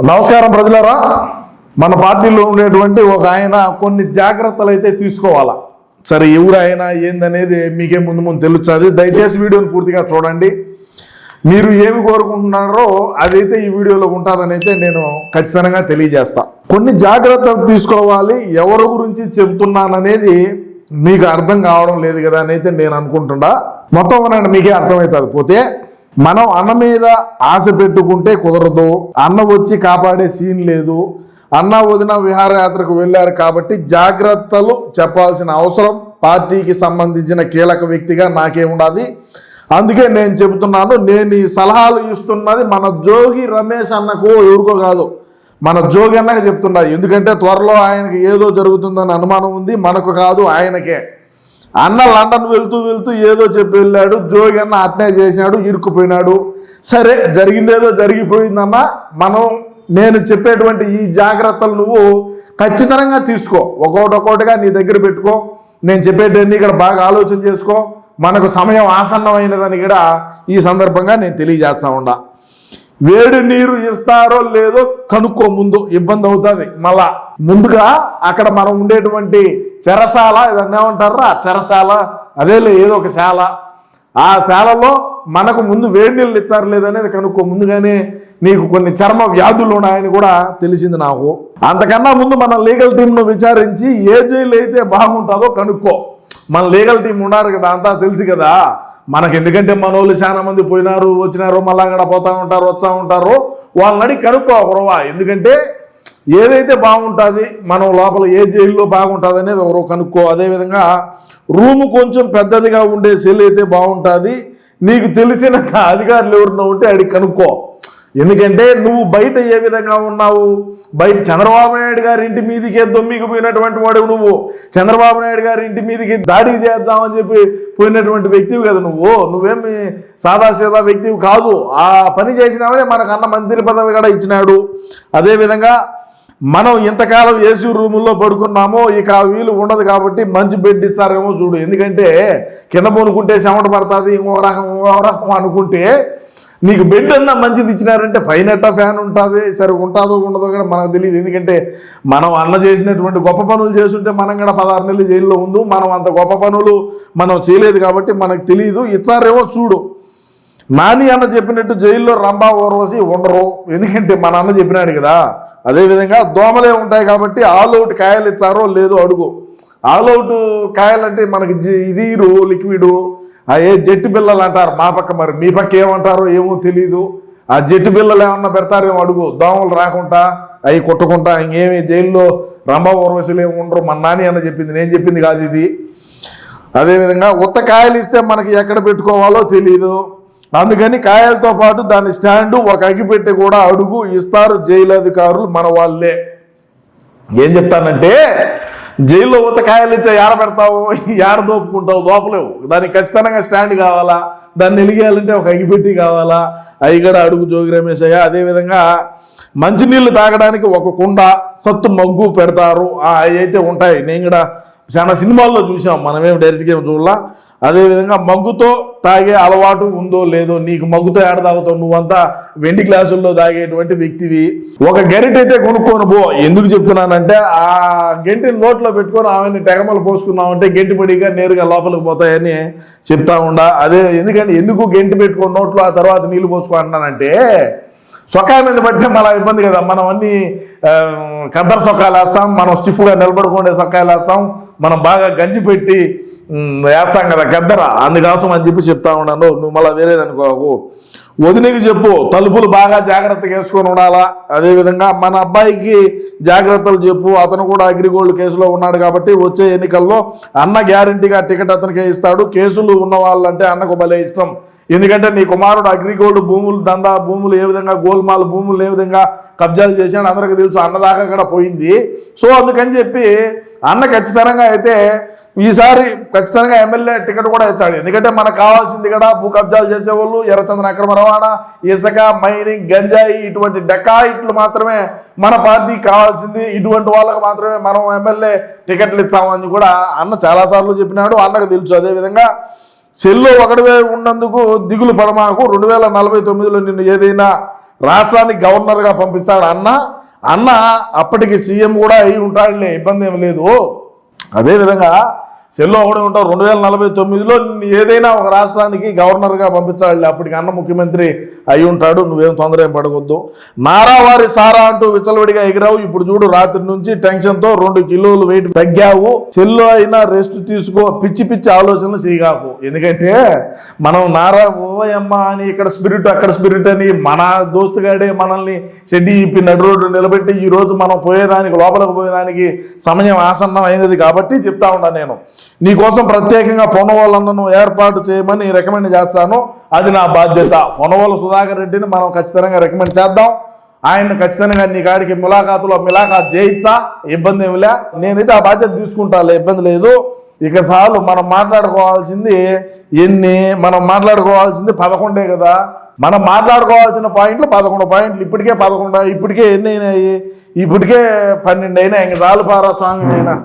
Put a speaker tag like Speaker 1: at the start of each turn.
Speaker 1: నమస్కారం ప్రజలారా మన పార్టీలో ఉండేటువంటి ఒక ఆయన కొన్ని జాగ్రత్తలు అయితే తీసుకోవాలా? సరే ఎవరు ఆయన ఏందనేది మీకే ముందు ముందు తెలుస్తుంది. దయచేసి వీడియోని పూర్తిగా చూడండి. మీరు ఏమి కోరుకుంటున్నారో అదైతే ఈ వీడియోలో ఉంటుందని అయితే నేను ఖచ్చితంగా తెలియజేస్తా. కొన్ని జాగ్రత్తలు తీసుకోవాలి ఎవరి గురించి చెబుతున్నాననేది మీకు అర్థం కావడం లేదు కదా అని అయితే నేను అనుకుంటున్నా. మొత్తం అనండి మీకే అర్థమవుతుంది. పోతే మనం అన్న మీద ఆశ పెట్టుకుంటే కుదరదు. అన్న వచ్చి కాపాడే సీన్ లేదు. అన్న వదిన విహారయాత్రకు వెళ్ళారు కాబట్టి జాగ్రత్తలు చెప్పాల్సిన అవసరం. పార్టీకి సంబంధించిన కీలక వ్యక్తిగా నాకే ఉండాలి. అందుకే నేను చెబుతున్నాను నేను ఈ సలహాలు ఇస్తున్నది మన జోగి రమేష్ అన్నకు ఎవరికో కాదు. మన జోగి అన్నకు చెప్తున్నా ఎందుకంటే త్వరలో ఆయనకి ఏదో జరుగుతుందని అనుమానం ఉంది మనకు కాదు ఆయనకే. అన్న లండన్ వెళ్తూ వెళ్తూ ఏదో చెప్పి వెళ్ళాడు జోగి అన్న అట్నే చేసినాడు ఇరుక్కుపోయినాడు. సరే జరిగిందేదో జరిగిపోయిందన్న మనం నేను చెప్పేటువంటి ఈ జాగ్రత్తలు నువ్వు ఖచ్చితంగా తీసుకో. ఒక్కొక్కటిగా నీ దగ్గర పెట్టుకో. నేను చెప్పేటన్ని ఇక్కడ బాగా ఆలోచన చేసుకో. మనకు సమయం ఆసన్నమైనదని కూడా ఈ సందర్భంగా నేను తెలియజేస్తా ఉండా వేడి నీరు ఇస్తారో లేదో కనుక్కో ముందు ఇబ్బంది అవుతుంది. మళ్ళా ముందుగా అక్కడ మనం ఉండేటువంటి చెరసాల ఇదన్నా ఏమంటారా చెరసాల అదేలే ఏదో ఒక శాల. ఆ శాలలో మనకు ముందు వేడి నీళ్ళు ఇచ్చారు లేదనేది కనుక్కో ముందుగానే నీకు కొన్ని చర్మ వ్యాధులు ఉన్నాయని కూడా తెలిసింది నాకు. అంతకన్నా ముందు మన లీగల్ టీంను విచారించి ఏ జైలు అయితే బాగుంటుందో కనుక్కో. మన లీగల్ టీం ఉన్నారు కదా అంతా తెలుసు కదా. మనకి ఎందుకంటే మన వాళ్ళు చాలా మంది పోయినారు వచ్చినారు మళ్ళా అక్కడ పోతా ఉంటారు వస్తూ ఉంటారు. వాళ్ళని కనుక్కో ఒకరవా ఎందుకంటే ఏదైతే బాగుంటుంది మనం లోపల ఏ జైల్లో బాగుంటుంది అనేది ఎవరో కనుక్కో. అదేవిధంగా రూము కొంచెం పెద్దదిగా ఉండే సెల్ అయితే బాగుంటుంది నీకు తెలిసిన అధికారులు ఎవరున్నా ఉంటే అడిగి కనుక్కో. ఎందుకంటే నువ్వు బయట ఏ విధంగా ఉన్నావు? బయట చంద్రబాబు నాయుడు గారి ఇంటి మీదకే దొమ్మికి పోయినటువంటి వాడు నువ్వు. చంద్రబాబు నాయుడు గారి ఇంటి మీదకి దాడి చేద్దామని చెప్పి పోయినటువంటి వ్యక్తివి కదా నువ్వు. నువ్వేమి సాదాసీదా వ్యక్తివి కాదు. ఆ పని చేసినామనే మనకు అన్న మంత్రి పదవి కూడా ఇచ్చినాడు. అదేవిధంగా మనం ఇంతకాలం ఏసీ రూముల్లో పడుకున్నామో ఇక ఆ వీలు ఉండదు కాబట్టి మంచి బెడ్ ఇచ్చారేమో చూడు. ఎందుకంటే కింద పోనుకుంటే చెమట పడుతుంది ఇంకో రకం ఇంకో రకం అనుకుంటే నీకు బెడ్ అన్నా మంచిది ఇచ్చినారంటే పైన ఫ్యాన్ ఉంటుంది సరే ఉంటుందో ఉండదో కూడా మనకు తెలియదు. ఎందుకంటే మనం అన్న చేసినటువంటి గొప్ప పనులు చేస్తుంటే మనం కూడా పదహారు నెలలు జైల్లో ఉందో మనం అంత గొప్ప పనులు మనం చేయలేదు కాబట్టి మనకు తెలియదు. ఇచ్చారేమో చూడు. నాని అన్న చెప్పినట్టు జైల్లో రంభా ఓర్వసి ఉండరు. ఎందుకంటే మా అన్న చెప్పినాడు కదా. అదేవిధంగా దోమలే ఉంటాయి కాబట్టి ఆల్ అవుట్ కాయలు ఇచ్చారో లేదో అడుగు. ఆల్ అవుట్ కాయలంటే మనకి జి- ఇది లిక్విడ్. ఆ ఏ జెట్టు బిల్లలు అంటారు మా పక్క మరి. మీ పక్క ఏమంటారో ఏమో తెలీదు. ఆ జెట్టు బిల్లలు ఏమన్నా పెడతారేమో అడుగు. దోమలు రాకుండా అవి కొట్టుకుంటా ఇంకేమి జైల్లో రంభా ఓర్వశులు ఏమి ఉండరు. మా నాని అన్న చెప్పింది నేను చెప్పింది కాదు ఇది. అదేవిధంగా ఉత్త కాయలు ఇస్తే మనకి ఎక్కడ పెట్టుకోవాలో తెలియదు అందుకని కాయలతో పాటు దాని స్టాండు ఒక అగిపెట్టి కూడా అడుగు ఇస్తారు జైలు అధికారులు మన వాళ్ళే. ఏం చెప్తానంటే జైల్లో ఉత్త కాయలు ఇచ్చా ఏడ పెడతావు? ఏడ దోపుకుంటావు? దోపలేవు. దానికి ఖచ్చితంగా స్టాండ్ కావాలా? దాన్ని వెలిగేయాలంటే ఒక అగిపెట్టి కావాలా? అవి కూడా అడుగు జోగి రమేష్ అదేవిధంగా మంచినీళ్ళు తాగడానికి ఒక కుండ సత్తు మగ్గు పెడతారు. అవి అయితే ఉంటాయి. నేను కూడా చాలా సినిమాల్లో చూసాం మనమేం డైరెక్ట్గా ఏం చూడలా. అదేవిధంగా మగ్గుతో తాగే అలవాటు ఉందో లేదో నీకు మగ్గుతో ఏడ తాగుతావు? నువ్వంతా వెండి గ్లాసుల్లో తాగేటువంటి వ్యక్తివి. ఒక గెరిట్ అయితే కొనుక్కొని పో. ఎందుకు చెప్తున్నానంటే ఆ గెంటిని నోట్లో పెట్టుకొని ఆమెని టెగమలు పోసుకున్నామంటే గెంటిపడిగా నేరుగా లోపలికి పోతాయని చెప్తా ఉండా. అదే ఎందుకంటే ఎందుకు గెంటి పెట్టుకొని నోట్లో ఆ తర్వాత నీళ్ళు పోసుకో అన్నానంటే సొక్కాయ మీద పడితే మళ్ళీ ఇబ్బంది కదా. మనం అన్ని కద్దరు సొక్కాయలు వేస్తాం మనం స్టిఫ్గా నిలబడుకునే సొక్కాయలు వేస్తాం మనం బాగా గంజి పెట్టి వేస్తాం కదా గద్దర అందుకోసం అని చెప్పి చెప్తా ఉన్నాను. నువ్వు మళ్ళీ వేరేది అనుకోకు వదినకి చెప్పు తలుపులు బాగా జాగ్రత్తగా వేసుకొని ఉండాలా? అదేవిధంగా మన అబ్బాయికి జాగ్రత్తలు చెప్పు. అతను కూడా అగ్రిగోల్డ్ కేసులో ఉన్నాడు కాబట్టి వచ్చే ఎన్నికల్లో అన్న గ్యారంటీగా టికెట్ అతనికే ఇస్తాడు. కేసులు ఉన్న వాళ్ళంటే అన్నకు భలే ఇష్టం. ఎందుకంటే నీ కుమారుడు అగ్రిగోల్డ్ భూములు దందా భూములు ఏ విధంగా గోల్మాల్ భూములు ఏ విధంగా కబ్జాలు చేశాడు అందరికీ తెలుసు అన్నదాకా కూడా పోయింది. సో అందుకని చెప్పి అన్న ఖచ్చితంగా అయితే ఈసారి ఖచ్చితంగా ఎమ్మెల్యే టికెట్ కూడా ఇచ్చాడు. ఎందుకంటే మనకు కావాల్సింది కూడా భూ కబ్జాలు చేసేవాళ్ళు ఎర్రచందన అక్రమ రవాణా ఇసుక మైనింగ్ గంజాయి ఇటువంటి డెకాయిట్లు మాత్రమే మన పార్టీ కావాల్సింది. ఇటువంటి వాళ్ళకి మాత్రమే మనం ఎమ్మెల్యే టికెట్లు ఇచ్చామని కూడా అన్న చాలాసార్లు చెప్పినాడు. అన్నకు తెలుసు. అదేవిధంగా సెల్లో ఒకటివే ఉన్నందుకు దిగులు పడమాకు రెండు వేల నలభై తొమ్మిదిలో నిన్ను ఏదైనా రాష్ట్రానికి గవర్నర్గా పంపించాడు అన్న. అన్న అప్పటికి సీఎం కూడా అయి ఉంటాడులే ఇబ్బంది ఏం లేదు. అదేవిధంగా సెల్లో ఒకడే ఉంటావు. రెండు వేల నలభై తొమ్మిదిలో ఏదైనా ఒక రాష్ట్రానికి గవర్నర్గా పంపించాలి. అప్పటికి అన్న ముఖ్యమంత్రి అయి ఉంటాడు. నువ్వేం తొందర ఏం పడవద్దు. నారావారి సారా అంటూ విచలవిడిగా ఎగిరావు. ఇప్పుడు చూడు రాత్రి నుంచి టెన్షన్తో రెండు కిలోలు వెయిట్ తగ్గావు. సెల్లో అయినా రెస్ట్ తీసుకో. పిచ్చి పిచ్చి ఆలోచనలు చేయగాకు ఎందుకంటే మనం నారా ఓయమ్మ అని ఇక్కడ స్పిరిట్ అక్కడ స్పిరిట్ అని మన దోస్తుగాడే మనల్ని షెడ్డి ఇప్పి నడు రోడ్డు నిలబెట్టి ఈ రోజు మనం పోయేదానికి లోపలికి పోయేదానికి సమయం ఆసన్నం అయినది కాబట్టి చెప్తా ఉన్నా నేను. నీకోసం ప్రత్యేకంగా పొనవాళ్ళను ఏర్పాటు చేయమని రికమెండ్ చేస్తాను. అది నా బాధ్యత. పొనవాళ్ళ సుధాకర్ రెడ్డిని మనం ఖచ్చితంగా రికమెండ్ చేద్దాం. ఆయన ఖచ్చితంగా నీ కాడికి ములాఖాతులో ములాఖాత్ చేయించా. ఇబ్బంది ఏమిలే నేనైతే ఆ బాధ్యత తీసుకుంటాలే ఇబ్బంది లేదు. ఇక సార్లు మనం మాట్లాడుకోవాల్సింది ఎన్ని మనం మాట్లాడుకోవాల్సింది పదకొండే కదా. మనం మాట్లాడుకోవాల్సిన పాయింట్లు పదకొండు పాయింట్లు. ఇప్పటికే పదకొండు ఇప్పటికే ఎన్ని అయినాయి? ఇప్పటికే పన్నెండు అయినాయి. ఇంక దాలుపారా స్వామి అయినా